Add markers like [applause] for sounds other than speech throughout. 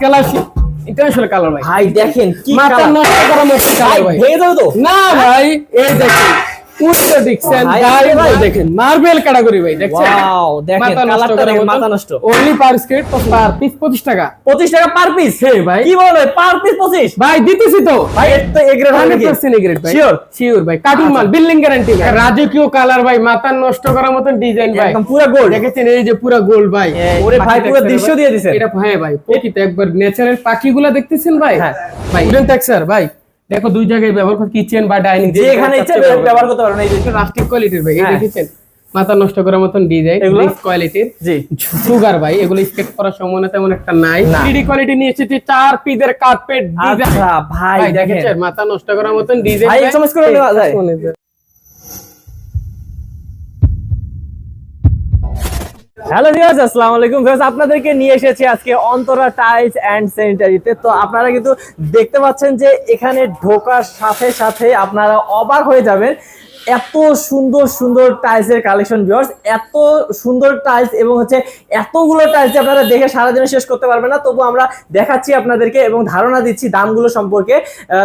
Colour international colour ভাই। ভাই দেখেন কি মাথা নষ্ট করা ভাই কালার ভাই যাবে তো? না ভাই এই দেখেন। উচ্চ ডিকশন। ভাই দেখেন মার্বেল ক্যাটাগরি ভাই দেখছেন? ওয়াও দেখেন কালারটা দেখেন মাথা নষ্ট। অনলি পার স্কেট পার পিস 25 টাকা। 25 টাকা পার পিস হ্যাঁ ভাই। কি বলে? পার পিস 25 ভাই দিতেছি তো। ভাই এর তো এগ্রেড হবে নাকি 100% এগ্রেড ভাই। Sure? শিওর ভাই। কাটিং মাল বিল্ডিং গ্যারান্টি ভাই। রাজকীয় কালার ভাই মাথা নষ্ট করার মতন ডিজাইন ভাই। একদম পুরো গোল্ড দেখেছেন এই যে পুরো গোল্ড ভাই। ওরে ভাই, পুরো দৃশ্য দিয়ে দিছেন। এটা হ্যাঁ ভাই প্রকৃত একবার ন্যাচারাল পাখিগুলা দেখতেছেন ভাই? হ্যাঁ। ভাই উডেন টেক্সচার ভাই। দেখো দুই জায়গায় ব্যবহার করে কিচেন বা ডাইনিং যে এখানে ইচ্ছা ব্যবহার করতে পারো এই যে রাস্টিক কোয়ালিটির ভাই এই হ্যাঁ। দেখেছেন মাথা নষ্ট করার মতন ডিজাইন এগুলো? রিচ কোয়ালিটির জি সুগার ভাই এগুলো স্কেচ করার সম্ভাবনা তেমন একটা নাই না। 3D কোয়ালিটি নিয়ে এসেছি চার পিসের কার্পেট ডিজাইন আচ্ছা ভাই ভাই দেখেন মাথা নষ্ট করার মতন ডিজাইন ভাই, সমস্যা করে নেওয়া যায়? হ্যালো ভিউয়ার্স আসসালামু আলাইকুম। ভিউয়ার্স আপনাদেরকে নিয়ে এসেছি আজকে অন্তরা টাইলস এন্ড স্যানিটারিতে। তো আপনারা কিন্তু দেখতে পাচ্ছেন যে এখানে ঢোকার সাথে সাথে আপনারা অবাক হয়ে যাবেন এত সুন্দর সুন্দর টাইলসের কালেকশন ভিউয়ার্স এত সুন্দর টাইলস এবং হচ্ছে এতগুলো টাইলস আপনারা দেখে সারাদিনে শেষ করতে পারবেন না। তবু আমরা দেখাচ্ছি আপনাদেরকে এবং ধারণা দিচ্ছি দামগুলো সম্পর্কে।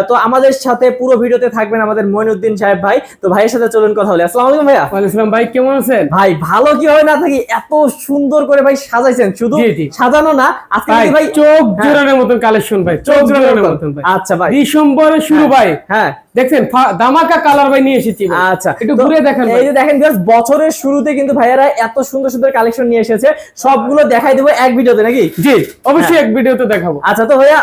তো আমাদের সাথে পুরো ভিডিওতে থাকবেন আমাদের মইনুদ্দিন সাহেব ভাই। তো ভাইয়ের সাথে চলুন কথা বলি। আসসালামু আলাইকুম ভাইয়া। ওয়ালাইকুম ভাই কেমন আছেন? ভাই ভালো কি হয় না থাকি? এত সুন্দর করে ভাই সাজাইছেন। শুধু। সাজানো না আজকে ভাই ভাই চোখ হ্যাঁ। জোড়ানোর মতন কালেকশন ভাই চোখ জোড়ানোর মতন ভাই। আচ্ছা ভাই। ডিসেম্বরের শুরু ভাই। হ্যাঁ। দেখছেন দামাকা কালার ভাই নিয়ে এসেছি ভাই। আচ্ছা একটু ঘুরে দেখেন। এই যে দেখেন বছরের শুরুতে কিন্তু ভাইয়ারা এত সুন্দর সুন্দর কালেকশন নিয়ে এসেছে। সবগুলো দেখাই দেবো এক ভিডিওতে নাকি? জি অবশ্যই হ্যাঁ। এক ভিডিওতে দেখাবো। আচ্ছা তো ভাইয়া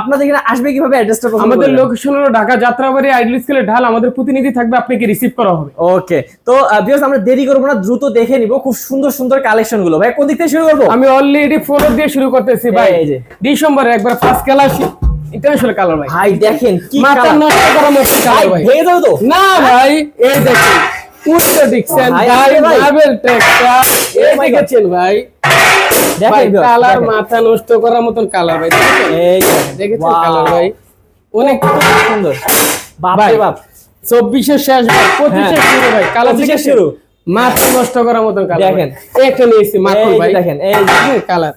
আপনাদের এখানে আসবে কীভাবে অ্যাড্রেসটা আমাদের লোকেশন হলো ঢাকা যাত্রাবাড়ি আইডল স্কুলের ঢাল। আমাদের প্রতিনিধি থাকবে আপনাকে রিসিভ করা হবে? ওকে তো বিকজ আমরা দেরি করব না দ্রুত দেখে নিব খুব সুন্দর সুন্দর কালেকশনগুলো। ভাই কোন দিক থেকে শুরু করব? আমি অলরেডি ফ্লোর দিয়ে শুরু করতেছি ভাই। এই যে। ডিসেম্বরে একবার ফার্স্ট কালার ইন্টারন্যাশনাল কালার ভাই। ভাই দেখেন কি মাথা নষ্ট করা মতো কালার ভাই ভেঙে যাবে তো? না ভাই এই দেখেন। উচ্চ ডিকশন ভাই, গাই আরে ভাই। মার্বেল টেক্সচার এই my God. দেখেছেন ভাই? দেখেন কালার মাথা নষ্ট করার মতন কালার ভাই। দেখেছেন? এই দেখেছেন কালার ভাই? অনেক সুন্দর। বাপ রে বাপ। চব্বিশের শেষ ভাই পঁচিশের হ্যাঁ। শুরু ভাই কালার থেকে শুরু। মাথা নষ্ট করার কালার দেখেন। দেখেন একটা নিয়েছি মাখন ভাই। দেখেন, এই কালার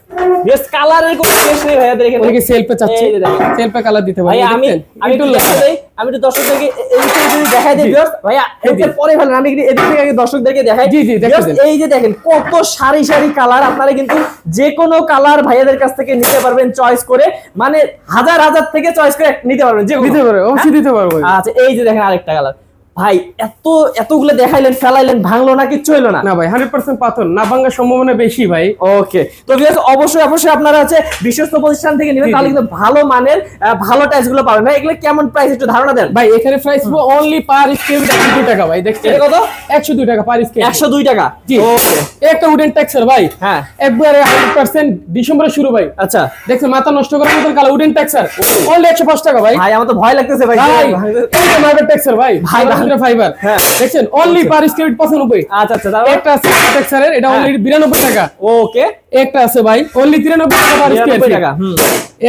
বেশ কালারের কোনো শেষ নেই ভাইয়া দেখেন। অনেকে সেলফে চাচ্ছে এই যে দেখেন। সেলফে কালার দিতে ভাই আমি আমি একটু দেখাই আমি একটু দর্শকদেরকে এই যদি দেখাই দিই জি। ভাইয়া জি, জি। এর পরে ফেলেন আমি একটু এদিক থেকে আগে দর্শকদেরকে দেখাই। জি, জি, দেখাই এই যে দেখেন কত সারি সারি কালার আপনারা কিন্তু যে কোনো কালার ভাইয়াদের কাছ থেকে নিতে পারবেন চয়েস করে। মানে হাজার হাজার থেকে চয়েস করে নিতে পারবেন যে কোনো। দিতে পারে অবশ্যই দিতে পারব। আচ্ছা এই যে দেখেন আরেকটা কালার ভাই এত এতগুলো দেখাইলেন ফেলাইলেন ভাঙলো না কিচ্ছু হইল না। না ভাই হান্ড্রেড পার্সেন্ট পাথর না ভাঙার সম্ভাবনা বেশি ভাই। ওকে তো অবশ্যই অবশ্যই আপনারা হচ্ছে বিশ্বস্ত প্রতিষ্ঠান থেকে নেবেন তাহলে কিন্তু ভালো মানের ভালো টাইলসগুলো পাবেন। ভাই এগুলো কেমন প্রাইস একটু ধারণা দেন। ভাই এখানে প্রাইস অনলি পার স্কেল একশো দুই টাকা ভাই দেখছেন? কত? একশো দুই টাকা পার স্কেল একশো দুই টাকা? জি। ওকে একটা উডেন টেক্সচার ভাই। হ্যাঁ। একবারে হান্ড্রেড পার্সেন্ট ডিসেম্বরে শুরু ভাই। আচ্ছা। দেখছেন মাথা নষ্ট করার মতন কালো উডেন টেক্সচার অনলি একশো পাঁচ টাকা ভাই। ভাই আমার তো ভয় লাগতেছে ভাই। ভাই টেক্সচার ভাই। ভাই, ভাই ফাইবার হ্যাঁ। দেখছেন? অনলি পার পঁচানব্বই। আচ্ছা আচ্ছা তারপর একটা আছে টেক্সচারের এটা হ্যাঁ। অনলি বিরানব্বই টাকা। ওকে। একটা আছে ভাই অনলি তিরানব্বই টাকা পার স্কোয়ার ফিট টাকা হুম।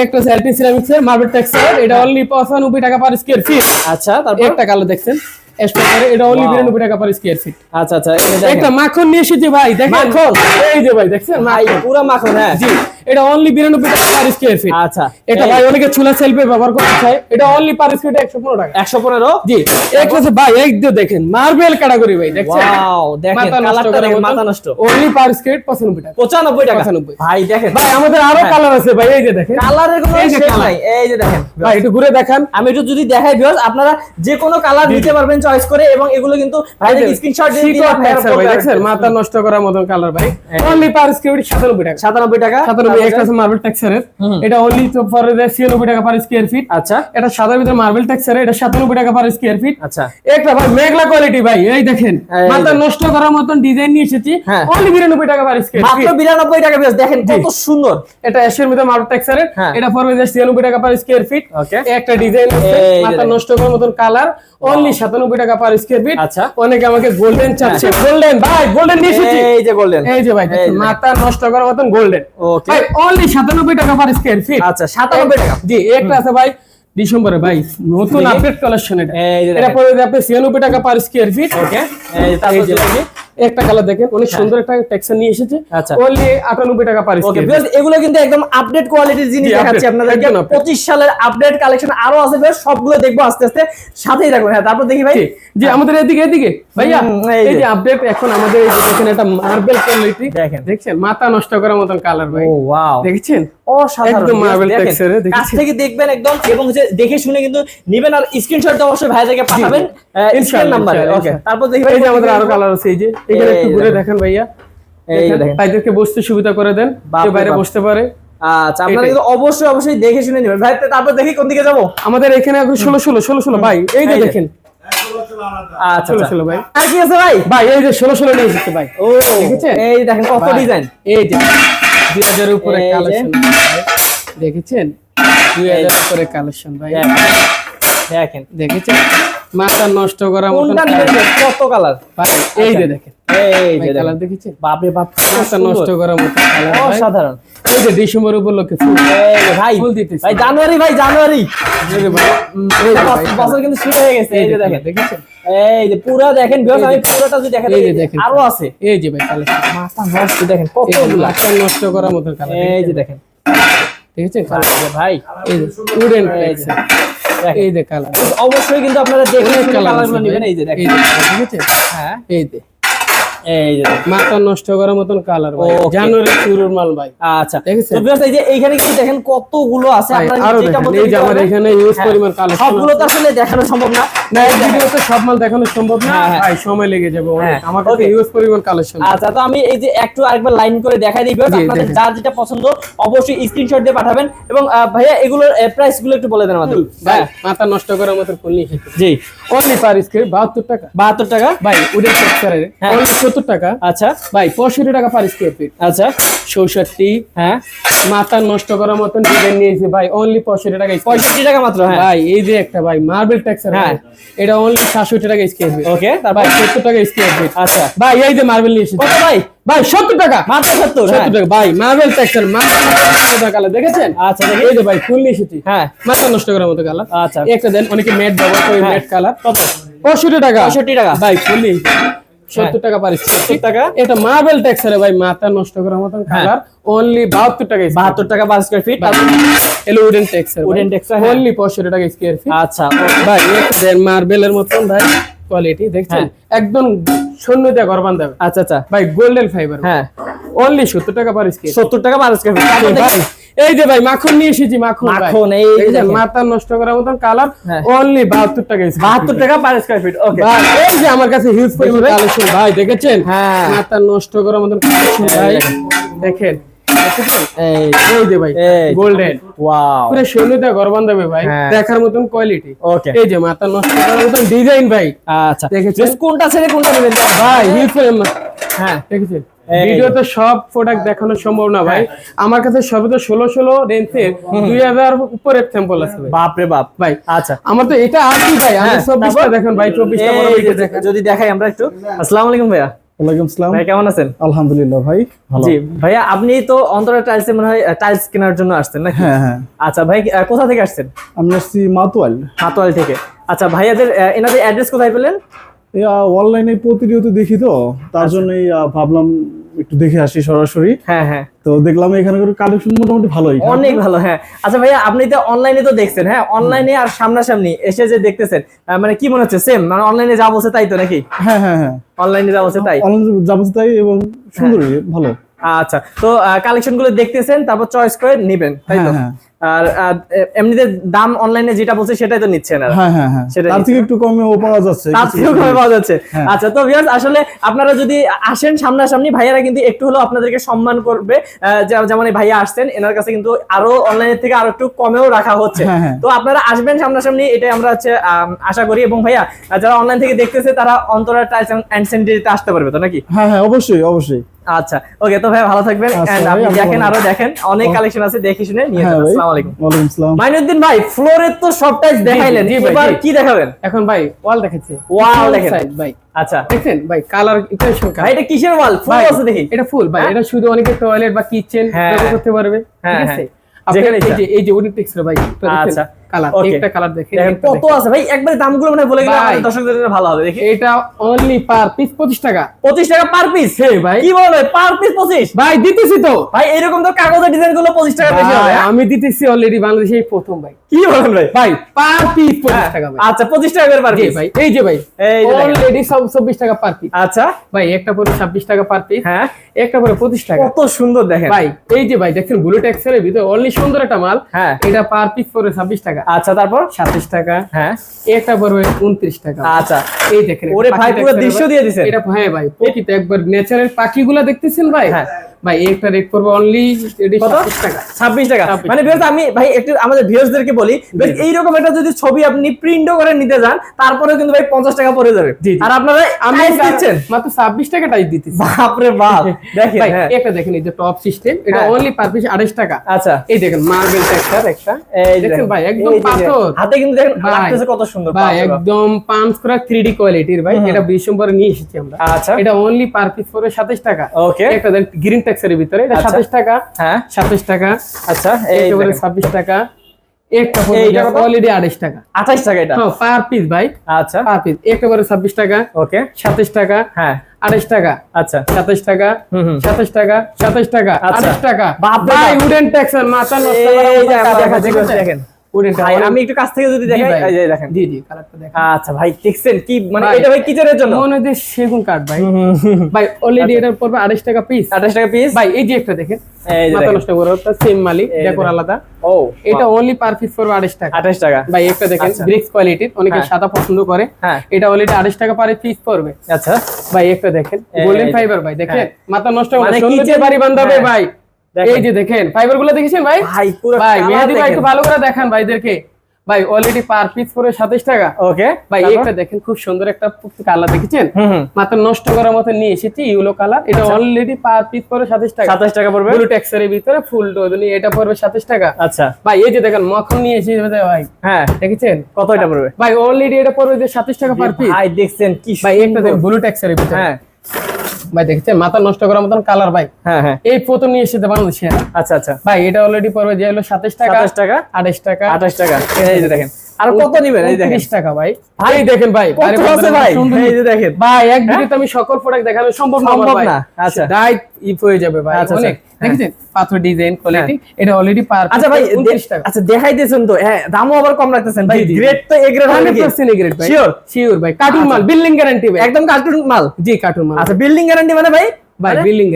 একটা আছে অ্যালপি সিরামিক্স মার্বেল টেক্সচার এটা অনলি পঁচানব্বই টাকা পার স্কোয়ার ফিট আচ্ছা তারপর? একটা কালো দেখছেন। এটা অনলি Wow. বিরানব্বই টাকা পার স্কোয়ার ফিট আচ্ছা আচ্ছা দেখেন। একটা মাখন নিয়ে এসেছি ভাই দেখেন। মাখন? এই যে ভাই দেখছেন? ভাই পুরো মাখন হ্যাঁ। জি এটা অনলি বিরানব্বই টাকা পার স্কোয়ার ফিট আচ্ছা এটা ভাই অনেকে চুলা সেলফে ব্যবহার করতে চায়। এটা অনলি পার স্কোয়ার একশো পনেরো টাকা। একশো পনেরো? জি একটা আছে ভাই এক দিয়ে দেখেন মার্বেল ক্যাটাগরি ভাই দেখছেন? ওয়াও দেখেন কালারটা দেখেন মাথা নষ্ট। অনলি পার স্কোয়ার পঁচানব্বই টাকা। পঁচানব্বই টাকা? 95 ভাই দেখেন। ভাই আমাদের আরও। কালার আছে ভাই এই যে দেখেন। কালারের কোনো শেষ নাই। এই যে দেখেন। ভাই একটু ঘুরে দেখান। আমি একটু যদি দেখাই ভিউয়ার্স আপনারা যে কোনো কালার নিতে পারবেন চয়েস করে এবং এগুলো কিন্তু ভাইদের স্ক্রিনশট দিয়ে পড়বে। মাথা নষ্ট করার মতন কালার ভাই। অনলি পার স্কোয়ার সাতানব্বই টাকা। 97 টাকা। সাতানব্বই একটা আছে মার্বেল টেক্সচারের এটা অনলি ফর ছিয়ানব্বই টাকা পার স্কোয়ার ফিট আচ্ছা। এটা সাদার ভিতরে মার্বেল টেক্সচারের এটা সাতানব্বই টাকা পার স্কোয়ার ফিট আচ্ছা। একটা ভাই মেঘলা কোয়ালিটি ভাই এই দেখেন মাথা নষ্ট করার মতন ডিজাইন নিয়ে এসেছি। হ্যাঁ। অনলি বিরানব্বই টাকা পার স্কোয়ার মাত্র ফিট 92 টাকা ভিউয়ার্স দেখেন কত সুন্দর। এটা এসের ভিতরে মার্বেল টেক্সচারের হ্যাঁ। এটা যে ছিয়ানব্বই টাকা পার স্কোয়ার ফিট. একটা ডিজাইন মাথা নষ্ট করার মতন কালার অনলি সাতানব্বই টাকা পার স্কোয়ার ফিট আচ্ছা। অনেকে আমাকে গোল্ডেন চাচ্ছে। গোল্ডেন ভাই গোল্ডেন নিয়ে এসেছি। এই যে গোল্ডেন এই যে ভাই মাথা নষ্ট করার মতন গোল্ডেন ওকে ভাই অনলি সাতানব্বই টাকা পার স্কোয়ার ফিট আচ্ছা 97 টাকা। জি একটা আছে ভাই ডিসেম্বরে ভাই নতুন আপডেট কালেকশন এটা। এটা পরে আপনি ছিয়ানব্বই টাকা পার স্কোয়ার ফিট ওকে এই তারপর। একটা কালার দেখেন অনেক সুন্দর একটা টেক্সচার নিয়ে এসেছে। আচ্ছা। অনলি 98 টাকা পার ওকে বিকজ এগুলো কিন্তু একদম আপডেট কোয়ালিটির জিনিস দেখাচ্ছি আপনাদেরকে। 25 সালের আপডেট কালেকশন আরও আছে বেশ সবগুলো দেখব আস্তে আস্তে। সাথেই রাখবেন হ্যাঁ তারপর দেখি ভাই। জি, জি আমাদের এদিকে এদিকে। ভাইয়া এই। যে আপডেট এখন আমাদের এই যে দেখেন একটা মার্বেল কোয়ালিটি দেখেন। দেখছেন? মাথা নষ্ট করার মতন কালার ভাই। ও ওয়াও দেখছেন? অসাধারণ? কাছ থেকে দেখবেন একদম এবং দেখে শুনে কিন্তু নিবেন আর স্ক্রিনশট অবশ্যই ভাইদেরকে পাঠাবেন স্ক্রিন নাম্বারে ওকে। তারপর দেখি এই যে আমাদের আরও কালার আছে এই যে এখানে একটু ঘুরে দেখেন। দেখেন ভাইয়া। এই দেখেন, দেখেন। ভাইদেরকে বসতে সুবিধা করে দেন বাপ বাইরে বসতে পারে। আচ্ছা আপনারা কিন্তু অবশ্যই অবশ্যই দেখে শুনে নেবেন। ভাই তারপর দেখি কোন দিকে যাব? আমাদের এখানে এখন ষোলো ষোলো ষোলো ষোলো ভাই এই যে দেখেন। আচ্ছা ষোলো আচ্ছা। ভাই। আর কি আছে ভাই? ভাই এই যে ষোলো ষোলো নিয়ে এসেছে ভাই। ও এই দেখেন কত ডিজাইন এই যে। দুই হাজারের উপরে কালেকশন দেখেছেন? দুই হাজার উপরে কালেকশন ভাই। দেখেন। দেখেছেন? মাথা নষ্ট করার। নেবেন? কত কালার ভাই এই যে দেখেন। এই ভাই যে কালার দেখেন দেখেছেন বাপরে বাপ মাথা নষ্ট করার মতো অসাধারণ এই যে ডিসেম্বর উপলক্ষে ফুল ভাই ফুল দিতেছি। ভাই জানুয়ারি ভাই জানুয়ারি এই যে ভাই, এই যে ভাই, বছর কিন্তু শুরু হয়ে গেছে এই এই যে যে দেখেন এই যে পুরো দেখেন এই যে- আমি পুরোটা যদি দেখেন এই যে দেখেন। আরও আছে এই যে ভাই কালেকশন মাথা নষ্ট দেখেন কতগুলো মাথা নষ্ট করার মতো কালার এই যে দেখেন দেখেছেন কালার এই ভাই এই যে উডেন এই এই যে কালার অবশ্যই কিন্তু আপনারা দেখে অনেক শুনে কালারগুলো নেবেন এই যে দেখেন দেখেছেন হ্যাঁ এই যে এই যে মাথা নষ্ট করার মতন কালার ভাই। জানুয়ারি শুরুর মাল ভাই। আচ্ছা। তো viewers, এই যে এইখানে কিন্তু দেখেন কতগুলো আছে আপনারা যেটা বলতে এই যে আমার এখানে ইউজ পরিমাণ কালেকশন সবগুলো তো আসলে দেখানো সম্ভব না। না এই ভিডিওতে সব মাল দেখানো সম্ভব না। ভাই সময় লেগে যাবে। অনেক আমার কাছে ইউজ পরিমাণ কালেকশন আচ্ছা তো আমি এই যে একটু আরেকবার লাইন করে দেখাই দিই আপনাদের যার যেটা পছন্দ অবশ্যই স্ক্রিনশট দিয়ে পাঠাবেন। এবং ভাইয়া এগুলোর প্রাইসগুলো একটু বলে দেন আমাদের। ভাই হ্যাঁ। মাথা নষ্ট করার মতো ফুল নিয়ে জি। অনলি পার স্কয়ার 72 টাকা। বাহাত্তর টাকা? ভাই হ্যাঁ। অনলি 70 টাকা। আচ্ছা ভাই 65 টাকা পার স্কয়ার ফিট আচ্ছা 64 হ্যাঁ মাথা নষ্ট করার মতন ডিজাইন নিয়েছে ভাই অনলি 65 টাকা পঁয়ষট্টি টাকা মাত্র হ্যাঁ। ভাই এই যে একটা ভাই মার্বেল টেক্সচার হ্যাঁ। এটা অনলি 67 টাকা স্কয়ার ফিট ওকে ভাই তারপর 70 টাকা স্কয়ার ফিট আচ্ছা। ভাই এই যে মার্বেল নিয়ে এসেছে। ভাই? ভাই 70 টাকা। মাত্র সত্তর হ্যাঁ। 70 টাকা। ভাই মার্বেল টেক্সচার মার্বেল কালার দেখেছেন? আচ্ছা এই যে ভাই ফুল নিয়ে এসেছি। হ্যাঁ। মাথা নষ্ট করার মতো কালার আচ্ছা। একটা দেন অনেকে ম্যাট ব্যবহার করে। ম্যাট কালার কত? 65 টাকা। 65 টাকা। ভাই ফুল নিয়ে। 70 টাকা পার স্কয়ার 70 টাকা? এটা মার্বেল টেক্সচারে ভাই মাথা নষ্ট করার মতন হ্যাঁ। কালার অনলি 72 টাকা টাকা per square feet wooden texture texture, হ্যাঁ। অনলি 65 টাকা স্কয়ার ফিট আচ্ছা ভাই দেন মার্বেলের মতন ভাই কোয়ালিটি দেখছেন? হ্যাঁ। একদম শূন্য দিয়ে আচ্ছা আচ্ছা। ভাই গোল্ডেন ফাইবার হ্যাঁ। অনলি 70 টাকা পার স্কয়ার সত্তর টাকা পার স্কোয়ার ফিট ভাই এই যে ভাই মাখন নিয়ে এসেছি মাখন মাখন, এই যে মাথা নষ্ট করার মতন কালার। অনলি 72 টাকা square বাহাত্তর feet। টাকা পার স্কোয়ার ফিট ওকে এই যে আমার কাছে হিউজ পরিমাণ ভাই। কালেকশন ভাই দেখেছেন? হ্যাঁ। মাথা নষ্ট করার মতন কালেকশন ভাই। দেখেন। হ্যাঁ। দেখার মতন কোয়ালিটি এই যে মাথা নষ্ট করার মতন ডিজাইন ভাই। আচ্ছা। কোনটা ছেড়ে কোনটা ভাই হ্যাঁ। দেখেছেন। ভিডিওতে সব প্রোডাক্ট দেখানো সম্ভব না ভাই। আমার কাছে সর্বোচ্চ ষোলো ষোলো রেঞ্জের দুই হাজার উপরে স্যাম্পল আছে বাপ রে বাপ। ভাই আচ্ছা। আমার তো এটা আর কি ভাই? আমি হ্যাঁ, চব্বিশটা? দেখেন ভাই চব্বিশটা বড় ভিডিও যে যদি দেখাই আমরা একটু। আসসালামু আলাইকুম ভাইয়া। ওয়ালাইকুম ভাই কেমন আছেন? আলহামদুলিল্লাহ ভাই ভালো। জি ভাইয়া আপনি তো অন্তরা টাইলসে মনে হয় টাইলস কেনার জন্য আসছেন নাকি? হ্যাঁ হ্যাঁ। আচ্ছা ভাই কোথা থেকে আসছেন? আমি আসছি মাতুয়াল। হাতোয়াল থেকে। আচ্ছা ভাইয়াদের এনাদের অ্যাড্রেস কোথায় পেলেন? অনলাইনে প্রতিনিয়ত দেখি তো তার জন্যই ভাবলাম একটু দেখে আসি সরাসরি। হ্যাঁ হ্যাঁ। তো দেখলাম এখানে কালেকশন মোটামুটি ভালোই। অনেক ভালো হ্যাঁ। আচ্ছা ভাইয়া আপনি তো অনলাইনে তো দেখছেন হ্যাঁ? অনলাইনে আর সামনাসামনি এসে যে দেখতেছেন মানে কি মনে হচ্ছে? সেম মানে অনলাইনে যা বলছে তাই তো নাকি? হ্যাঁ হ্যাঁ হ্যাঁ। অনলাইনে যা বলছে তাই? অনলাইনে যা বলছে তাই এবং সুন্দরই ভালো। আচ্ছা তো কালেকশনগুলো দেখতেছেন তারপর চয়েস করে নেবেন তাই তো? হ্যাঁ, হ্যাঁ। আর এমনিতে দাম অনলাইনে যেটা বলছে সেটাই তো নিচ্ছেন আর হ্যাঁ হ্যাঁ হ্যাঁ। তার থেকে একটু কমেও পাওয়া যাচ্ছে তার থেকেও কমে পাওয়া যাচ্ছে। হ্যাঁ। আচ্ছা তো ভিউয়ার্স আসলে আপনারা যদি আসেন সামনাসামনি ভাইয়ারা কিন্তু একটু হলেও আপনাদেরকে সম্মান করবে। যে- যেমন এই ভাইয়া আসছেন এনার কাছে কিন্তু আরও অনলাইনের থেকে আরও একটু কমেও রাখা হচ্ছে। হ্যাঁ, হ্যাঁ। তো আপনারা আসবেন সামনাসামনি এটাই আমরা হচ্ছে আশা করি। এবং ভাইয়া যারা অনলাইন থেকে দেখতেছে তারা অন্তরা টাইলস এন্ড সেন্টারিতে আসতে পারবে তো নাকি? হ্যাঁ হ্যাঁ অবশ্যই অবশ্যই। আচ্ছা ওকে তো ভাই ভালো থাকবেন আচ্ছা and ভাই, আপনি দেখেন আরও দেখেন অনেক কালেকশন আছে দেখে শুনে নিয়ে হ্যাঁ যান ভাই আসসালামু আলাইকুম। ওয়ালাইকুম সালাম। মাইনুদ্দিন ভাই ফ্লোরের তো সব টাইলস দেখাইলেন। এবার কি দেখাবেন? এখন ভাই ওয়াল দেখেছে ওয়াল দেখেন। ভাই। আচ্ছা। দেখেন ভাই কালার ইকুয়েশন ভাই এটা কিসের ওয়াল ফুল আছে দেখি। এটা ফুল ভাই হ্যাঁ? এটা শুধু অনেকে টয়লেট বা কিচেন হ্যাঁ। করতে পারবে। হ্যাঁ, ঠিক আছে? হ্যাঁ। যেখানে এই যে এই যে উডি টেক্সচার ভাই আচ্ছা। কালার একটা কালার দেখেন দেখেন কত আছে ভাই একবারে দামগুলো মানে বলে গেলে আমাদের দর্শকদের জন্য ভালো হবে দেখি। এটা অনলি পার পিস পঁচিশ টাকা। পঁচিশ টাকা পার পিস হ্যাঁ ভাই। কি বলে পার পিস পঁচিশ? ভাই দিতেছি তো। ভাই এরকম তো কাগজের ডিজাইনগুলো পঁচিশ টাকা বেশি হবে হ্যাঁ? আমি দিতেছি অলরেডি বাংলাদেশে এই প্রথম ভাই। কি বলেন ভাই? ভাই পার পিস পঁচিশ হ্যাঁ, টাকা ভাই। আচ্ছা পঁচিশ টাকা করে পার পিস ভাই এই যে ভাই এই যে অলরেডি সব চব্বিশ টাকা পার পিস আচ্ছা। ভাই একটা পরে ছাব্বিশ টাকা পার পিস হ্যাঁ। একটা পরে পঁচিশ টাকা। কত সুন্দর দেখেন। ভাই এই যে ভাই দেখছেন বুলেট এক্সেল এর ভিতরে অনলি সুন্দর একটা মাল। হ্যাঁ। এটা পার পিস পরে ছাব্বিশ টাকা। আচ্ছা তারপর? সাতাশ টাকা। হ্যাঁ। এটা পড়বে উনত্রিশ টাকা। আচ্ছা। এই দেখেন ওরে ভাই, পুরো দৃশ্য দিয়ে দিছেন। এটা হ্যাঁ ভাই প্রকৃত একবার ন্যাচারাল পাখিগুলা দেখতেছেন ভাই? হ্যাঁ। ভাই একটা রেট পড়বে অনলি ছাব্বিশ টাকা। ছাব্বিশ টাকা। 26 মানে viewers, আমি ভাই একটু আমাদের ভিউয়ার্সদেরকে বলি বেশ এইরকম একটা যদি ছবি আপনি প্রিন্টও করে নিতে যান তারপরে কিন্তু ভাই পঞ্চাশ টাকা পড়ে যাবে। জি, জি। আর আপনারা আমি আমি দিচ্ছেন? মাত্র ছাব্বিশ টাকাটাই দিতেছি। বাপরে বাপ। [laughs] দেখেন। একটা দেখেন এই যে টপ সিস্টেম এটা। অনলি পার পিস আড়াইশ টাকা। আচ্ছা। এই দেখেন মার্বেল টেক্সচার একটা। এই দেখেন দেখেন। ভাই একদম। পাথর। হাতে কিন্তু দেখেন লাগতেছে কত সুন্দর ভাই একদম পাঁচ করা থ্রি ডি কোয়ালিটির ভাই এটা ডিসেম্বরে নিয়ে এসেছি আমরা। আচ্ছা। এটা অনলি পার পিস সাতাশ টাকা। ওকে একটা গ্রিন ট্যাক্সের ভিতরে। এটা আচ্ছা। সাতাশ টাকা। হ্যাঁ। সাতাশ টাকা। আচ্ছা এই দেখেন। ছাব্বিশ টাকা। একটা? অলরেডি আড়াইশ টাকা। আঠাশ টাকা এটা? হ্যাঁ পার পিস ভাই। আচ্ছা। পার পিস একেবারে ছাব্বিশ টাকা। ওকে। সাতাশ টাকা। হ্যাঁ। আড়াইশ টাকা। আচ্ছা। সাতাশ টাকা। হুম হুম। সাতাশ টাকা। সাতাশ টাকা। আচ্ছা। আঠাশ টাকা। বাপরে ভাই উডেন ট্যাক্সের মাথা নষ্ট করার এই যে? দেখেন। আমি একটু কাছ থেকে যদি দেখাই দেখেন। জি জি কালারটা দেখেন। আচ্ছা ভাই দেখছেন কি মানে এটা ভাই কিচেনের জন্য? মনে হয় সেগুন কাঠ ভাই। ভাই অলরেডি এটার পড়বে আড়াইশ টাকা পিস আঠাশ টাকা পিস ভাই এই যে একটা দেখেন। এই যে মাথা নষ্ট করে সেম মালিক। আলাদা। ও এটা অনলি পার পিস পড়বে আড়াইশ টাকা। আঠাশ টাকা। ভাই একটা দেখেন আচ্ছা। ব্রিক্স কোয়ালিটির অনেকে হ্যাঁ। সাদা পছন্দ করে। হ্যাঁ। এটা অলরেডি আড়াইশ টাকা পারে পিস পড়বে। আচ্ছা। ভাই একটা দেখেন গোল্ডেন ফাইবার ভাই দেখেন। হ্যাঁ। মাথা নষ্ট মানে মানে সৌন্দর্য বাড়ি বান্ধাবে। ভাই। এই যে দেখেন ফাইবারগুলো দেখেছেন ভাই? ভাই পুরো ভাই মেহেদি ভাই একটু ভালো করে দেখান ভাইদেরকে। ভাই অলরেডি পার পিস পড়বে সাতাশ টাকা। ওকে ভাই? একটা দেখেন খুব সুন্দর একটা কালার দেখেছেন? হুম নষ্ট করার মতো নিয়ে এসেছি ইউলো কালার এটা অলরেডি পার পিস পড়বে সাতাশ টাকা। সাতাশ টাকা পড়বে? ব্লু টেক্সের ভিতরে ফুল ডোজনি এটা পড়বে সাতাশ টাকা। আচ্ছা। ভাই এই যে দেখেন মখন নিয়ে এসেছি ভাই হ্যাঁ। দেখেছেন? কত এটা পড়বে? ভাই অলরেডি এটা পড়বে যে সাতাশ টাকা পার পিস ভাই দেখছেন কি ভাই একটা। দেখেন ব্লু টেক্সের ভিতরে। হ্যাঁ। ভাই দেখছেন? মাথা নষ্ট করার মতন কালার ভাই। হ্যাঁ হ্যাঁ। এই প্রথম নিয়ে এসেছে বাংলাদেশে। আচ্ছা আচ্ছা। ভাই এটা অলরেডি পড়বে যে হলো সাতাশ টাকা সাতাশ টাকা আঠাশ টাকা। আঠাশ টাকা। এই যে দেখেন। আর কত নিবেন? এই দেখেন। 29 টাকা ভাই। ভাই, দেখেন ভাই কত আছে ভাই। এই যে দেখেন। ভাই এক ভিডিওতে আমি সকল প্রোডাক্ট দেখানো সম্ভব না সম্ভব না, আচ্ছা। ডাইট ইপ হয়ে যাবে ভাই। আচ্ছা, অনেক। আচ্ছা, দেখেছেন? পাথর ডিজাইন কোয়ালিটি এটা অলরেডি পার আচ্ছা ভাই 29 টাকা। আচ্ছা দেখাইতেছেন তো। হ্যাঁ দামও আবার কম রাখতেছেন ভাই। গ্রেড তো এ গ্রেড হবে নাকি 100% গ্রেড ভাই। Sure? শিওর ভাই। কার্টুন মাল বিল্ডিং গ্যারান্টি ভাই। একদম কার্টুন মাল? জি কার্টুন মাল। আচ্ছা বিল্ডিং গ্যারান্টি মানে ভাই? ভাই? বিল্ডিং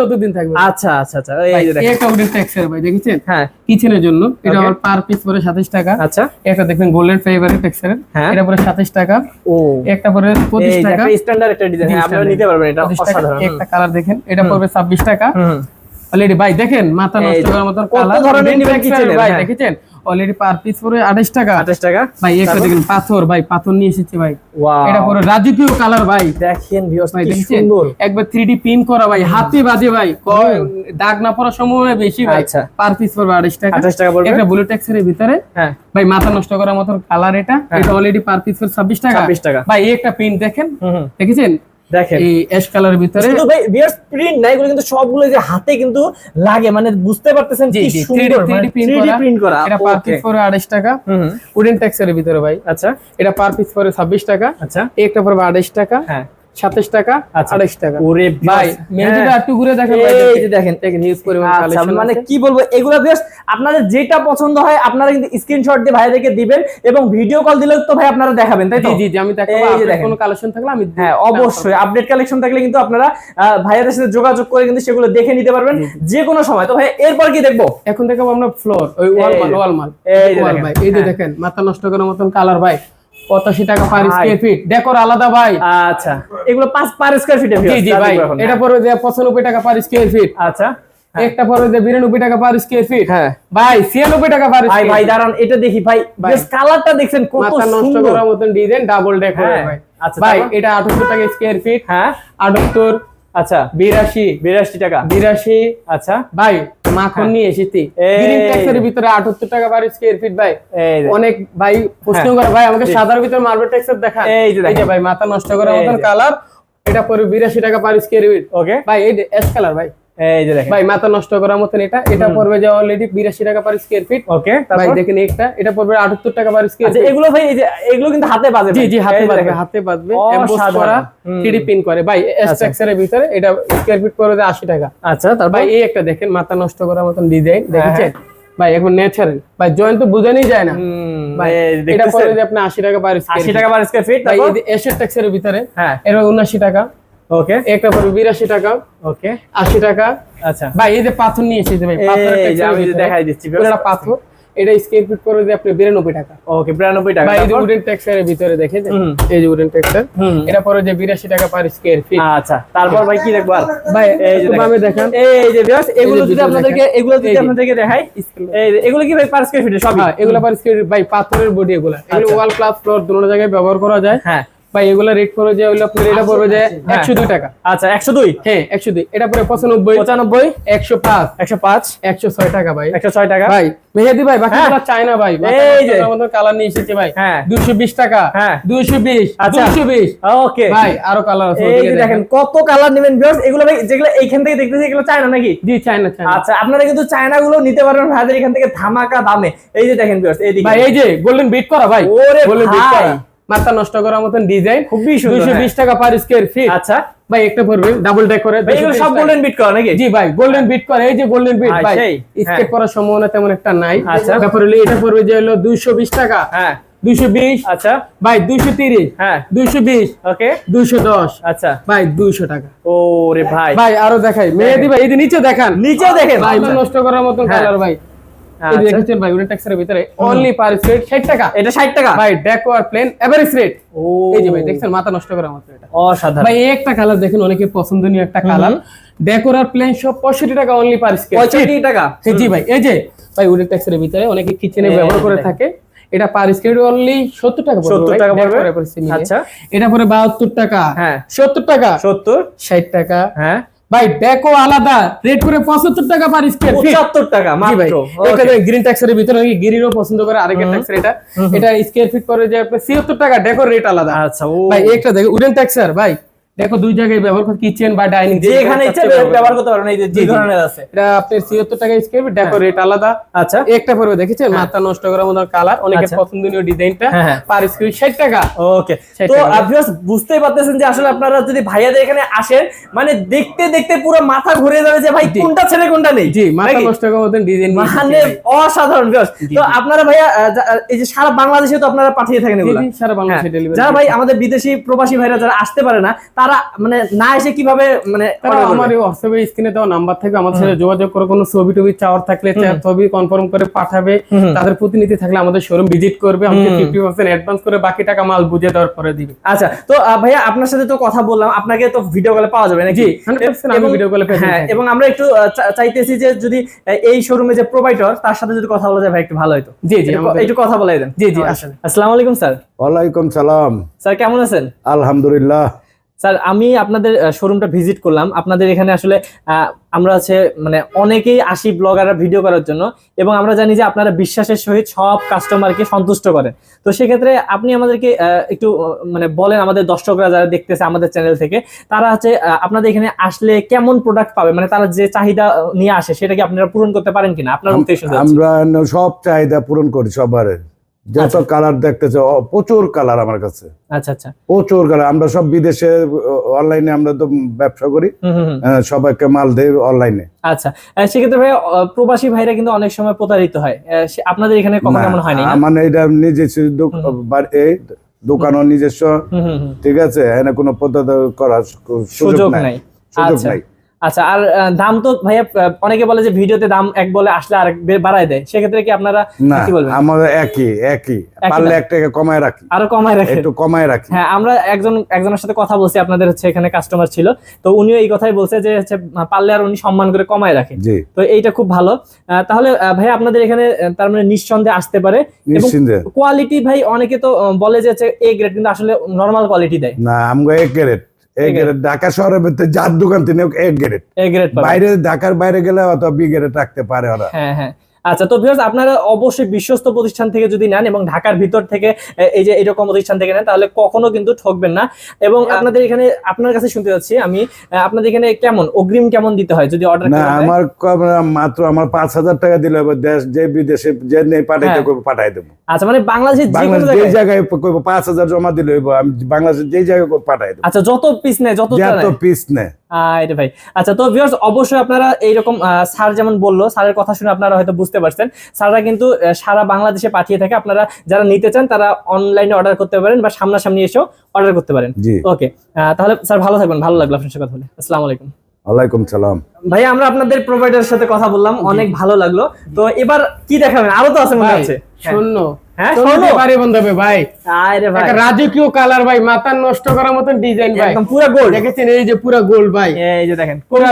ততদিন থাকবে? আচ্ছা আচ্ছা আচ্ছা এই যে দেখেন। একটা উডেন টেক্সচার ভাই দেখেছেন? হ্যাঁ। কিচেনের জন্য। এটা আমার পার পিস পরে 27 টাকা। আচ্ছা। একটা দেখবেন গোল্ডেন টেক্সচার হ্যাঁ। এটা পরে 27 টাকা। ও। একটা পরে 25 টাকা। স্ট্যান্ডার্ড একটা ডিজাইন হ্যাঁ আপনারা নিতে পারবেন এটা অসাধারণ। একটা কালার দেখেন। এটা পড়বে 26 টাকা। অলরেডি ভাই দেখেন মাথা নষ্ট করার মতো কালার ধরনের নিবেন kitchen-এর, ভাই হ্যাঁ। দেখেছেন? অলরেডি পার পিস পরে 28 টাকা। 28 টাকা? ভাই একটা? দেখেন পাথর ভাই পাথর নিয়ে এসেছে ভাই। ওয়াও এটা পরে রাজকীয় কালার ভাই। দেখেন ভিউয়ার্স ভাই সুন্দর। একবার 3D প্রিন্ট করা ভাই হাতে বাজে ভাই। দাগ না পড়ার সম্ভাবনা বেশি ভাই। আচ্ছা। পার পিস পড়বে 28 টাকা। 28 টাকা পড়বে? একটা ব্লু টেক্সচারের ভিতরে। হ্যাঁ। ভাই মাথা নষ্ট করার মতো কালার এটা। এটা অলরেডি পার পিস পড়বে 26 টাকা। 26 টাকা। ভাই এই একটা প্রিন্ট দেখেন। দেখেছেন? দেখেন। এই অ্যাশ কালারের ভিতরে শুধু ভাই ভিউয়ার্স প্রিন্ট না এগুলো কিন্তু সবগুলো যে হাতে কিন্তু লাগে মানে বুঝতে পারতেছেন কি জি 3D সুন্দর মানে 3D প্রিন্ট করা। প্রিন্ট করা এটা পার পিস পরে 28 টাকা। উডেন টেক্সচারের ভিতরে ভাই। আচ্ছা। এটা পার পিস পরে 26 টাকা। আচ্ছা। একটা পরে 28 টাকা। হ্যাঁ। 27 টাকা আচ্ছা। 28 টাকা। ওরে ভাই মেহেদিটা হ্যাঁ। একটু ঘুরে দেখেন এই যে দেখেন দেখেন হিউজ পরিমাণ আচ্ছা কালেকশন মানে কি বলব এগুলো বেশ আপনাদের যেটা পছন্দ হয় আপনারা কিন্তু স্ক্রিনশট দিয়ে ভাইদেরকে দিবেন এবং ভিডিও কল দিলেও তো ভাই আপনারা দেখাবেন তাই তো? জি জি আমি দেখাবো এই যে আপনার দেখেন। কোনো কালেকশন থাকলে আমি হ্যাঁ অবশ্যই আপডেট কালেকশন থাকলে কিন্তু আপনারা ভাইয়াদের সাথে যোগাযোগ করে কিন্তু সেগুলো দেখে নিতে পারবেন যে কোনো সময়। তো ভাই এরপর কি দেখব? এখন দেখাবো আমরা ফ্লোর ওই ওয়াল মাল ওয়াল মাল এই। ভাই। এই যে হ্যাঁ। দেখেন মাথা নষ্ট করার মতন কালার ভাই। পঁচাশি টাকা পার। স্কোয়ার ফিট ডেকোর আলাদা ভাই। আচ্ছা। এগুলো পাঁচ পার স্কোয়ার ফিট জি জি ভাই। এটা পরে যে পঁচানব্বই টাকা পার স্কোয়ার ফিট আচ্ছা। একটা পরে যে বিরানব্বই টাকা পার স্কোয়ার ফিট হ্যাঁ। ভাই ছিয়ানব্বই টাকা পার ভাই ভাই দাঁড়ান এটা দেখি ভাই। কালারটা দেখছেন কত নষ্ট করার মতন ডিজাইন ডাবল ডেকোর। ভাই। আচ্ছা, ভাই এটা আঠাত্তর টাকা স্কোয়ার ফিট হ্যাঁ। আটাত্তর আচ্ছা বিরাশি বিরাশি টাকা। বিরাশি। আচ্ছা। ভাই মাখন নিয়ে এসেছি। গ্রিন ট্যাক্সের ভিতরে আটাত্তর টাকা পার স্কোয়ার ফিট ভাই। অনেক ভাই প্রশ্ন হ্যাঁ। করে ভাই আমাকে সাদার ভিতরে মার্বেল ট্যাক্সের দেখা এই যে ভাই মাথা নষ্ট করার মতন কালার এটা পরে বিরাশি টাকা পার স্কোয়ার ফিট ওকে ভাই এই এস কালার ভাই। এই যে দেখেন। ভাই মাথা নষ্ট করার মতন এটা। এটা পড়বে যে অলরেডি বিরাশি টাকা পার স্কোয়ার ফিট ওকে ভাই দেখেন একটা এটা পড়বে আটাত্তর টাকা পার স্কোয়ার আচ্ছা এগুলো ভাই এই যে এগুলো কিন্তু হাতে বাজে জি জি হাতে এই। হাতে। এমবোস করা। পিন করে। ভাই স্ট্রাকচারের ভিতরে এটা স্কোয়ার ফিট পড়বে আশি টাকা। আচ্ছা তারপর? ভাই এই একটা দেখেন মাথা নষ্ট করার মতন ডিজাইন হ্যাঁ, দেখেছেন? ভাই এখন ন্যাচারাল ভাই জয়েন্ট তো বোঝানোই যায় না। ভাই এটা? পড়বে আপনি আশি টাকা পার স্কোয়ার 80 টাকা পার স্কয়ার ফিট এসের ট্যাক্সের ভিতরে হ্যাঁ। এটা উনআশি টাকা। ওকে। একটা পড়বে বিরাশি টাকা। ওকে। আশি টাকা। আচ্ছা। ভাই এই যে পাথর নিয়ে এসেছে ভাই আমি দেখাই দিচ্ছি এটা পাথর। এটা স্কোয়ার ফিট পড়বে যে আপনি বিরানব্বই টাকা। ওকে 92 টাকা। ভাই এই যে উডেন টেক্সচারের ভিতরে দেখে এই যে উডেন টেক্সচার এটা পরে যে বিরাশি টাকা পার স্কোয়ার ফিট আচ্ছা তারপর ভাই কি দেখব ভাই এই যে দেখেন। বামে দেখেন। এই যে viewers, এগুলো যদি আপনাদেরকে এগুলো যদি। আপনাদেরকে দেখাই এই এগুলো কি ভাই পার স্কয়ার ফিটে সবই? হ্যাঁ এগুলো পার স্কোয়ার ভাই পাথরের বডি এগুলো। এগুলো। ওয়াল ক্লাস ফ্লোর দুটো জায়গায় ব্যবহার করা যায়। হ্যাঁ। ভাই এগুলো রেট পড়বে যে ওগুলো আপনার এটা পড়বে যে হ্যাঁ। টাকা। আচ্ছা 102 হ্যাঁ একশো দুই। এটা পরে পঁচানব্বই। 95 একশো পাঁচ। 105 একশো ছয় টাকা ভাই। 106 টাকা? ভাই মেহেদি ভাই হ্যাঁ। ভাই। এই যে। আমাদের কালার নিয়ে এসেছে ভাই। হ্যাঁ। টাকা। হ্যাঁ। আচ্ছা। ওকে। ভাই আরও কালার আছে এই দেখেন। কত কালার নেবেন ভিউয়ার্স এগুলো ভাই যেগুলো এইখান থেকে দেখতেছি এগুলো চায়না নাকি? জি চাই না আচ্ছা আপনারা কিন্তু চায়না গুলো নিতে পারবেন ভাইদের এখান থেকে ধামাকা দামে। এই যে দেখেন ভিউয়ার্স এই ভাই এই যে গোল্ডেন বিট করা ভাই। ওরে গোল্ডেন বিট করা। মাথা নষ্ট করার মতন ডিজাইন খুবই সুন্দর, হ্যাঁ। টাকা পার স্কোয়ার ফিট আচ্ছা। ভাই একটা পড়বে ডাবল ডেক করে এগুলো সব গোল্ডেন বিট করা নাকি? জি ভাই গোল্ডেন বিট করে এই যে গোল্ডেন বিট ভাই, ভাই স্কেট হ্যাঁ। করার সম্ভাবনা তেমন একটা নাই। আচ্ছা। তারপর এটা পড়বে যে হলো দুইশো বিশ টাকা। হ্যাঁ। দুইশো বিশ। আচ্ছা। ভাই দুইশো তিরিশ। হ্যাঁ। দুইশো বিশ। ওকে। দুইশো দশ। আচ্ছা। ভাই দুইশো টাকা। ওরে ভাই। ভাই আরও দেখাই। মেহেদি ভাই এই যে নিচে দেখান। নিচেও দেখেন। ভাই নষ্ট করার মতন হ্যাঁ। কালার ভাই। এই যে আচ্ছা। দেখেছেন ভাই উডেন ট্যাক্সের ভিতরে অনলি পার স্কোয়ার ষাট টাকা। এটা 60 টাকা? ভাই ডেকো আর প্লেন এভারেজ রেট ও। এই যে ভাই দেখছেন মাথা নষ্ট করার মতো এটা। অসাধারণ। ভাই একটা কালার দেখেন অনেকের পছন্দনীয় একটা কালার ডেকোর আর প্লেন সব পঁয়ষট্টি টাকা অনলি পার স্কোয়ার 65 টাকা? জি ভাই এই যে ভাই উডেন ট্যাক্সের ভিতরে অনেকে কিচেনে ব্যবহার করে থাকে। এটা পার স্কোয়ার অনলি সত্তর টাকা পড়বে 70 টাকা পড়বে? আচ্ছা। এটা পরে বাহাত্তর টাকা। হ্যাঁ। সত্তর টাকা। 70 ষাট টাকা। হ্যাঁ। ভাই ব্যাকও আলাদা। রেট করে পঁচাত্তর টাকা পার স্কয়ার ফিট 75 টাকা মাত্র। এটা গ্রিন ট্যাক্সের ভিতরে নাকি গ্রিনও পছন্দ করে আরেকটা ট্যাক্সের এটা। এটা স্কয়ার ফিট করে যে আপনি 76 টাকা ডেকোর রেট আলাদা। আচ্ছা ভাই একটা দেখো উডেন ট্যাক্সার ভাই। দেখো দুই জায়গায় ব্যবহার করে কিচেন বা ডাইনিং যে এখানে ইচ্ছা ব্যবহার করতে পারবেন এই যে জি। ধরনের আছে। এটা আপনার 76 টাকা স্কোয়ার ফিট ডেকোর রেট আলাদা। আচ্ছা। একটা পড়বে দেখেছেন মাথা নষ্ট করার মতো কালার অনেকের আচ্ছা। পছন্দনীয় ডিজাইনটা হ্যাঁ, হ্যাঁ। পার স্কোয়ার 60 টাকা। ওকে তো। ভিউয়ার্স বুঝতেই পারতেছেন যে আসলে আপনারা যদি ভাইয়াদের এখানে আসেন মানে দেখতে দেখতে পুরো মাথা ঘুরে যাবে যে ভাই কোনটা ছেলে কোনটা নেই। জি মাথা নষ্ট করার মতো ডিজাইন মানে অসাধারণ ভিউয়ার্স তো আপনারা ভাইয়া যা- এই যে সারা বাংলাদেশে তো আপনারা পাঠিয়ে থাকেন এগুলা। সারা বাংলাদেশে হ্যাঁ। ডেলিভারি যারা ভাই আমাদের বিদেশি প্রবাসী ভাইরা যারা আসতে পারে না তারা মানে না এসে কীভাবে মানে? আমার এই হোয়াটসঅ্যাপে স্ক্রিনে দেওয়া নাম্বার থেকে আমার সাথে যোগাযোগ করে কোনো ছবি টবি চাওয়ার থাকলে ছবি কনফার্ম করে পাঠাবে। তাদের প্রতিনিধি থাকলে আমাদের শোরুম ভিজিট করবে আমাকে ফিফটি পার্সেন্ট অ্যাডভান্স করে বাকি টাকা মাল বুঝে দেওয়ার পরে দিবে। আচ্ছা তো ভাইয়া আপনার সাথে তো কথা বললাম আপনাকে তো ভিডিও কলে পাওয়া যাবে নাকি? জি, 100% আমি এ present হ্যাঁ এবং আমরা একটু চাইতেছি যে যদি এই শোরুমে যে প্রোভাইডার তার সাথে যদি কথা বলা যায় ভাই একটু ভালো হতো জি, জি, একটু- একটু কথা বলাই দেন। জি জি আসলে। আসসালামু আলাইকুম স্যার। ওয়ালাইকুম সালাম। স্যার কেমন আছেন? আলহামদুলিল্লাহ। স্যার আমি আপনাদের শোরুমটা ভিজিট করলাম। আপনাদের এখানে আসলে আমরা আছে মানে অনেকেই আসি ব্লগাররা ভিডিও করার জন্য এবং আমরা জানি যে আপনারা বিশ্বাসের সহিত সব কাস্টমারকে সন্তুষ্ট করেন। তো সেক্ষেত্রে আপনি আমাদেরকে একটু মানে বলেন আমাদের দর্শকরা যারা দেখতেছে আমাদের চ্যানেল থেকে তারা হচ্ছে আপনাদের এখানে আসলে কেমন প্রোডাক্ট পাবে? মানে তারা যে চাহিদা নিয়ে আসে সেটা কি আপনারা পূরণ করতে পারেন কিনা? আপনার। আমরা সব চাহিদা পূরণ করি সবার যত কালার দেখতেছে প্রচুর কালার আমার কাছে। আচ্ছা আচ্ছা। প্রচুর কালার আমরা সব বিদেশে অনলাইনে আমরা তো ব্যবসা করি। সবাইকে মাল দেই অনলাইনে আচ্ছা। সেক্ষেত্রে ভাই প্রবাসী ভাইরা কিন্তু অনেক সময় প্রতারিত হয়। আপনাদের এখানে কখনো এমন হয়নি না? মানে এটা নিজস্ব এই দোকানও নিজস্ব। ঠিক আছে? এখানে কোনো পদ্ধতি করার সুযোগ নাই। সুযোগ আচ্ছা। নাই। আচ্ছা আর দাম তো ভাইয়া অনেকে বলে যে ভিডিওতে দাম এক বলে আসলে আরেক বে- বাড়ায় দেয়। সেক্ষেত্রে কি আপনারা কি বলবেন? আমাদের একই একই। পারলে এক টাকা কমায় রাখি। আরও কমায় রাখেন। একটু কমায় রাখি। হ্যাঁ আমরা একজন একজনের সাথে কথা বলছি আপনাদের হচ্ছে এখানে কাস্টমার ছিল। তো উনিও এই কথাই বলছে যে হচ্ছে পারলে আর উনি সম্মান করে কমায় রাখে। জি। তো এইটা খুব ভালো। তাহলে ভাই আপনাদের এখানে তার মানে নিঃসন্দেহে আসতে পারে। এবং কোয়ালিটি ভাই অনেকে তো বলে যে হচ্ছে এ গ্রেড কিন্তু আসলে নরমাল কোয়ালিটি দেয়। না আমগো এক গ্যারেট ঢাকা শহরের ভিতরে যার দোকান তিনি এ গ্রেড বাইরে ঢাকার বাইরে গেলে অত বি গেরেট রাখতে পারে ওরা। হ্যাঁ হ্যাঁ। আচ্ছা তো ভিউয়ার্স আপনারা অবশ্যই বিশ্বস্ত প্রতিষ্ঠান থেকে যদি নেন এবং ঢাকার ভিতর থেকে এই যে এরকম প্রতিষ্ঠান থেকে নেন তাহলে কখনো কিন্তু ঠকবেন না। এবং আপনাদের এখানে আপনার কাছে শুনতে যাচ্ছি আমি আপনাদের এখানে কেমন? অগ্রিম কেমন দিতে হয় যদি অর্ডার না আমার মাত্র আমার পাঁচ হাজার টাকা দিলে হবে দেশ যে বিদেশে যে নেই পাঠাইতে হ্যাঁ। পাঠাই দেবো। আচ্ছা মানে বাংলাদেশ যে জায়গায়? কইবো পাঁচ হাজার জমা দিলে হইবো আমি বাংলাদেশের যে জায়গায় কইবো পাঠাই দেবো। আচ্ছা যত পিস নেয় যত যে টা পিস নেয়। এটা ভাই। আচ্ছা তো ভিউয়ার্স অবশ্যই আপনারা এইরকম স্যার যেমন বলল স্যারের কথা শুনে আপনারা হয়তো বুঝতে পারছেন। স্যাররা কিন্তু সারা বাংলাদেশে পাঠিয়ে থাকে। আপনারা যারা নিতে চান তারা অনলাইনে অর্ডার করতে পারেন বা সামনাসামনি এসেও অর্ডার করতে পারেন। জি। ওকে তাহলে স্যার ভালো থাকবেন ভালো লাগল আপনার সাথে কথা বলে। আসসালাম আলাইকুম। ওয়ালাইকুম সালাম। ভাই আমরা আপনাদের প্রোভাইডারের সাথে কথা বললাম অনেক ভালো লাগল। তো এবার কি দেখাবেন? আরও তো আছে মনে আছে হচ্ছে। শূন্য। হ্যাঁ, ভাই ভাই। রাজকীয় কালার ভাই মাথা নষ্ট করার মতন ডিজাইন ভাই। একদম গোল্ড দেখেছেন এই যে পুরো গোল্ড ভাই। এই যে দেখেন পুরা?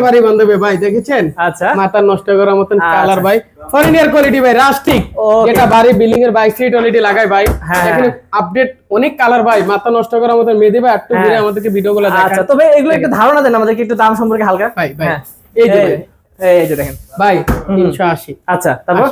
বাড়ি ভাই দেখেছেন? আচ্ছা। মাথা নষ্ট করার মতন আচ্ছা। কালার ভাই। ফরেনিয়ার কোয়ালিটি ভাই রাস্টিক Okay. যেটা বাড়ি বিল্ডিং এর বাইক সিট অলরেডি লাগাই ভাই। হ্যাঁ। এখানে আপডেট অনেক কালার ভাই মাথা নষ্ট করার মতন একটু হ্যাঁ। ঘুরে আমাদেরকে ভিডিও গুলো আচ্ছা তবে এগুলো একটু ধারণা দেন আমাদেরকে একটু দাম সম্পর্কে হালকা। ভাই, ভাই। হ্যাঁ। এই যে এই- এই যে দেখেন। ভাই তিনশো আশি। আচ্ছা তারপর।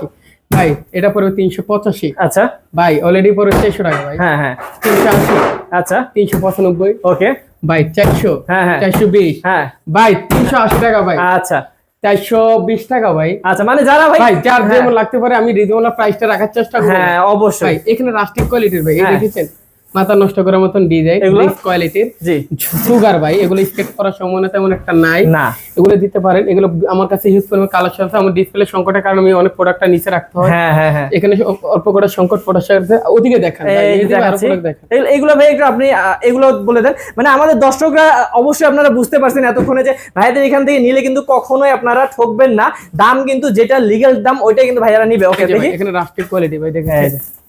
ভাই এটা পড়বে তিনশো পঁচাশি। আচ্ছা। ভাই অলরেডি পড়বে চারশো টাকা ভাই। হ্যাঁ হ্যাঁ। তিনশো আশি। আচ্ছা। তিনশো পঁচানব্বই। ওকে। ভাই চারশো। হ্যাঁ, হ্যাঁ। চারশো বিশ। হ্যাঁ। ভাই তিনশো আশি টাকা ভাই। আচ্ছা। চারশো বিশ টাকা ভাই। আচ্ছা মানে যারা ভাই ভাই যার হ্যাঁ, যেমন লাগতে পারে আমি রিজনেবল প্রাইসটা রাখার চেষ্টা করি হ্যাঁ অবশ্যই। এখানে রাষ্ট্রীয় কোয়ালিটির ভাই হ্যাঁ। দেখেছেন? মাথা নষ্ট করার মতন ডিজাইন এগুলো? কোয়ালিটির জি। সুগার ভাই এগুলো স্কেট করার সম্ভাবনা তেমন একটা নাই। না। এগুলো দিতে পারেন। এগুলো আমার কাছে হিউজ পরিমাণ কালেকশন আছে। আমার ডিসপ্লে সংকটের কারণে আমি অনেক প্রোডাক্টটা নিচে রাখতে হয়। হ্যাঁ হ্যাঁ হ্যাঁ। এখানে অল্প- করে সংকট প্রোডাক্ট আছে ওদিকে দেখান দেখান। ভাই একটু আপনি এগুলো বলে দেন। মানে আমাদের দর্শকরা অবশ্যই আপনারা বুঝতে পারছেন এতক্ষণে যে ভাইদের এখান থেকে নিলে কিন্তু কখনোই আপনারা ঠকবেন না। দাম কিন্তু যেটা লিগ্যাল দাম ওইটাই কিন্তু ভাইয়ারা নিবে। ওকে দেখি। এখানে রাস্টিক কোয়ালিটি ভাই দেখেন।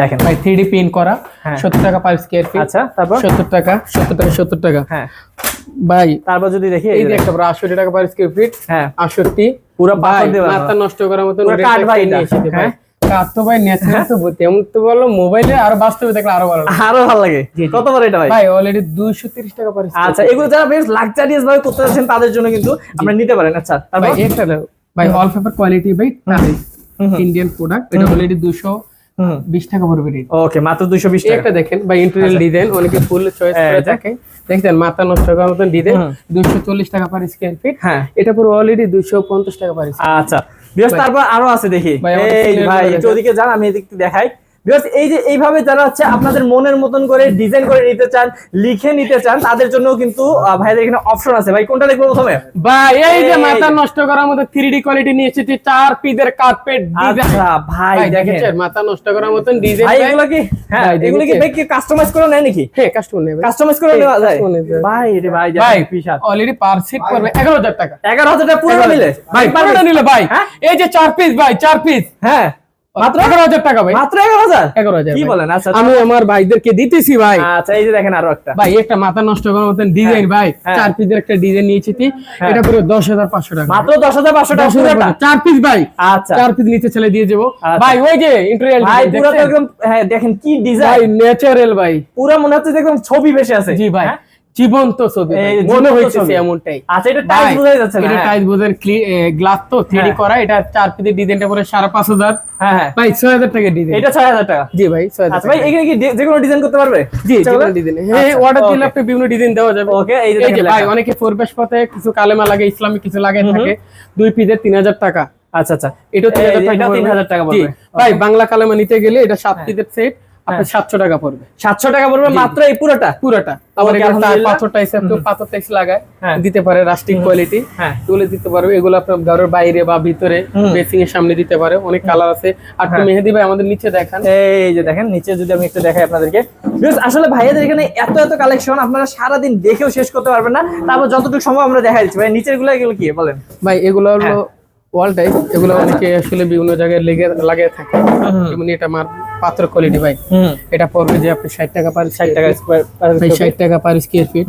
দেখেন। ভাই থ্রি ডি প্রিন্ট করা হ্যাঁ। সত্তর টাকা পার স্কোয়ার ফিট আচ্ছা তারপর? সত্তর টাকা সত্তর টাকা সত্তর টাকা। হ্যাঁ। ভাই তারপর যদি দেখি এই একটা আটষট্টি টাকা পার স্কোয়ার ফিট হ্যাঁ। আটষট্টি। পুরো পাথর। মাথা নষ্ট করার কাঠ ভাই হ্যাঁ? কাঠ তো ভাই ন্যাচারাল তো তেমন তো বলল মোবাইলে আর বাস্তবে দেখলে আরও ভালো লাগে। আরও ভালো লাগে। কত এটা ভাই? ভাই অলরেডি দুইশো তিরিশ টাকা পার আচ্ছা এগুলো যারা বেশ লাক্সারিয়াস ভাবে করতে যাচ্ছেন তাদের জন্য কিন্তু আমরা নিতে পারেন। আচ্ছা তারপর? ভাই ভাই অল পেপার কোয়ালিটি ভাই ইন্ডিয়ান প্রোডাক্ট এটা অলরেডি দুশো হুম বিশ টাকা পড়বে রেট ওকে মাত্র দুইশো বিশ টাকা। একটা দেখেন বা ইন্টেরিয়াল ডিজাইন অনেকে ফুল চয়েস করে থাকে দেখছেন মাথা নষ্ট করার মতন ডিজাইন। দুশো চল্লিশ টাকা পার স্কোয়ার ফিট হ্যাঁ। এটা পুরো অলরেডি দুশো পঞ্চাশ টাকা পার আচ্ছা। তারপর আরও আছে দেখি। ভাই, এই ভাই গুলো একটু ওদিকে যান আমি এদিক দেখাই। এই যে এইভাবে যারা হচ্ছে আপনাদের মনের মতন করে ডিজাইন করে নিতে চান লিখে নিতে চান তাদের জন্য কিন্তু ভাইদের এখানে অপশন আছে। ভাই কোনটা দেখব প্রথমে? ভাই এই যে মাথা নষ্ট করার মতো থ্রি ডি কোয়ালিটি নিয়ে এসেছি চার পিসের কার্পেট আচ্ছা ভাই দেখেন। মাথা নষ্ট করার মতন ডিজাইন ভাই এগুলো কি? হ্যাঁ এগুলো কি? ভাই কি কাস্টমাইজ করে নেয় নাকি? হ্যাঁ কাস্টমার নেবে। কাস্টমাইজ করে হ্যাঁ, নেওয়া যায়। ভাই রে ভাই ভাই দেখেন অলরেডি পার সিট করবে এগারো হাজার টাকা। এগারো হাজার টাকা পুরো নিলে? ভাই পুরোটা নিলে ভাই। হ্যাঁ? এই যে চার পিস ভাই চার পিস হ্যাঁ। মাত্র এগারো হাজার টাকা ভাই। মাত্র এগারো হাজার? এগারো হাজার কি বলেন? আচ্ছা আমি আমার ভাইদেরকে দিতেছি ভাই। আচ্ছা এই যে দেখেন আরও একটা। ভাই একটা মাথা নষ্ট করার মতন ডিজাইন ভাই। হ্যাঁ। চার পিসের একটা ডিজাইন নিয়েছি হ্যাঁ। এটা পুরো দশ হাজার পাঁচশো টাকা। মাত্র দশ হাজার পাঁচশো টাকা 10,500 টাকা। চার পিস ভাই। আচ্ছা। চার পিস নিচে ছেলে দিয়ে যাব। আচ্ছা। ভাই ওই যে ইন্টেরিয়াল ভাই পুরো একদম হ্যাঁ দেখেন কি ভাই ডিজাইন ন্যাচারাল ভাই। পুরো মনে হচ্ছে যে একদম ছবি বেশি আছে। জি ভাই। হ্যাঁ? জীবন্ত ছবি। মনে ছবি। এমনটাই আচ্ছা এটা যাচ্ছে না এটা হ্যাঁ। বোঝেন গ্লাস তো থ্রি হ্যাঁ। করা এটা চার পিসের ডিজাইনটা পরে সাড়ে পাঁচ হাজার হ্যাঁ হ্যাঁ ভাই ছয় হাজার টাকা ডিজাইন এটা ছয় হাজার টাকা জি ভাই ছয় হাজার আচ্ছা ভাই এখানে কি যে- যে কোনো ডিজাইন করতে পারবে জি যেকোনো করলে? ডিজাইন হ্যাঁ আচ্ছা, অর্ডার দিলে okay. আপনি বিভিন্ন ডিজাইন দেওয়া যাবে ওকে এই যে ভাই অনেকে প্রবেশ পথে কিছু কালেমা লাগে ইসলামিক কিছু লাগে থাকে দুই পিসের তিন হাজার টাকা আচ্ছা আচ্ছা এটা তিন হাজার টাকা এটা পড়বে। 3000 টাকা জি, পড়বে। ভাই বাংলা কালেমা নিতে গেলে এটা সাত পিসের সেট আপনার সাতশো টাকা পড়বে। সাতশো টাকা পড়বে মাত্র এই পুরোটা? পুরোটা। আবার। পাথর টাইস কেউ পাথর টাইস লাগায়। হ্যাঁ। দিতে পারে কোয়ালিটি হ্যাঁ। এগুলো দিতে পারবে। এগুলো আপনার ঘরের বাইরে বা ভিতরে বেসিং এর সামনে দিতে পারে। অনেক কালার আছে। আর হ্যাঁ। মেহেদি ভাই আমাদের নিচে দেখান। এই যে দেখেন নিচে যদি আমি একটু দেখাই আপনাদেরকে। আসলে ভাইয়াদের এখানে এত এত কালেকশন আপনারা সারাদিন দেখেও শেষ করতে পারবেন না। তারপর যতটুকু সম্ভব আমরা দেখা দিচ্ছি। ভাই নিচেরগুলো এগুলো কি বলেন? ভাই এগুলো হ্যাঁ। হলো ওয়াল টাইপ এগুলো অনেকে আসলে বিভিন্ন জায়গায় লেগে লাগে থাকে। যেমন এটা মার পাত্র কোয়ালিটি ভাই এটা পড়বে যে আপনি ষাট টাকা পার ষাট টাকা ভাই ষাট টাকা পার স্কোয়ার ফিট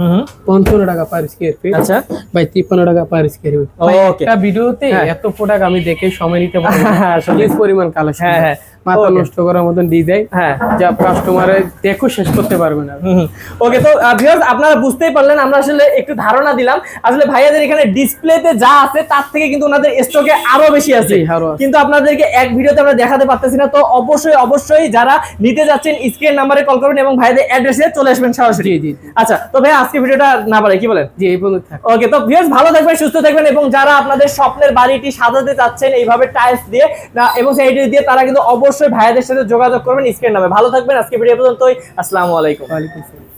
পঞ্চান্ন টাকা পার স্কোয়ার ফিট আচ্ছা। ভাই তিপ্পান্ন টাকা পার স্কোয়ার ফিট ওকে একটা ভিডিওতে হ্যাঁ। এত প্রোডাক্ট আমি দেখে সময় নিতে পারব হ্যাঁ। Huge পরিমাণ কালেকশন হ্যাঁ, হ্যাঁ। মাথা নষ্ট করার মতন ডিজাইন হ্যাঁ। যা কাস্টমারে দেখো শেষ করতে পারবে না। ওকে তো ভিউয়ার্স আপনারা বুঝতেই পারলেন আমরা আসলে একটু ধারণা দিলাম। আসলে ভাইয়াদের এখানে ডিসপ্লেতে যা আছে তার থেকে কিন্তু ওনাদের স্টকে আরও বেশি আছে। আরও আছে। কিন্তু আপনাদেরকে এক ভিডিওতে আমরা দেখাতে পারতেছি না তো অবশ্যই অবশ্যই যারা নিতে যাচ্ছেন স্ক্রিন নাম্বারে কল করবেন এবং ভাইদের অ্যাড্রেসে চলে আসবেন সরাসরি। জি। আচ্ছা তো ভাই আজকে ভিডিওটা না পারে কি বলেন? জি এই পর্যন্ত থাক। ওকে তো ভিউয়ার্স ভালো থাকবেন সুস্থ থাকবেন এবং যারা আপনাদের স্বপ্নের বাড়িটি সাজাতে চাচ্ছেন এইভাবে টাইলস দিয়ে না এবং সেই দিয়ে তারা কিন্তু অবশ্যই ভাইদের সাথে যোগাযোগ করবেন স্ক্রিন নামে। ভালো থাকবেন আজকে ভিডিও পর্যন্তই। আসসালামু আলাইকুম। ওয়ালাইকুম আসসালাম।